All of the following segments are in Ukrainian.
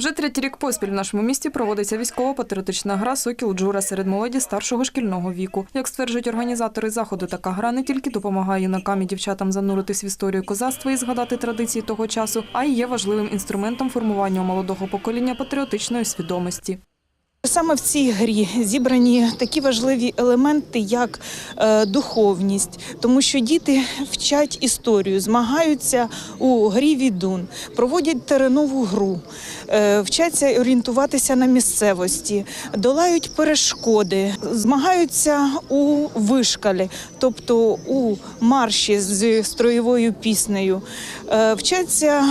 Вже третій рік поспіль в нашому місті проводиться військово-патріотична гра Сокіл Джура серед молоді старшого шкільного віку. Як стверджують організатори заходу, така гра не тільки допомагає юнакам і дівчатам зануритись в історію козацтва і згадати традиції того часу, а й є важливим інструментом формування молодого покоління патріотичної свідомості. Саме в цій грі зібрані такі важливі елементи, як е, духовність, тому що діти вчать історію, змагаються у грі відун, проводять теренову гру, е, вчаться орієнтуватися на місцевості, долають перешкоди, змагаються у вишкалі, тобто у марші з строєвою піснею, е, вчаться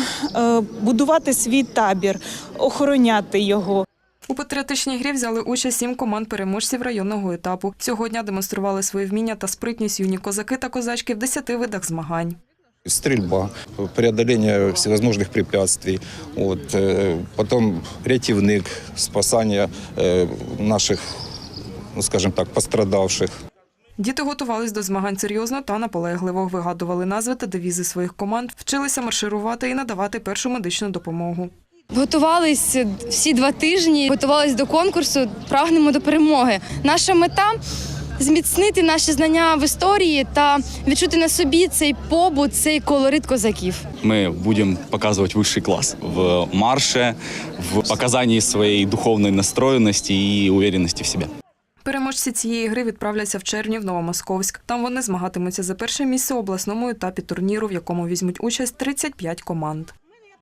будувати свій табір, охороняти його. У патріотичній грі взяли участь сім команд переможців районного етапу. Цього дня демонстрували свої вміння та спритність юні козаки та козачки в десяти видах змагань. стрельба, преодоление всевозможных препятствий, вот, э, потом рятивник, спасание э, наших, ну, скажем так, пострадавших. Діти готувались до змагань серйозно та наполегливо, вигадували назви та девізи своїх команд, вчилися марширувати і надавати першу медичну допомогу. Готувались всі два тижні, готувались до конкурсу, прагнемо до перемоги. Наша мета зміцнити наші знання в історії та відчути на собі цей побут, цей колорит козаків. Мы будем показывать высший класс в марше, в показании своей духовной настроенности и уверенности в себе. Переможці цієї гри відправляться в червні в Новомосковськ. Там вони змагатимуться за перше місце у обласному етапі турніру, в якому візьмуть участь 35 команд.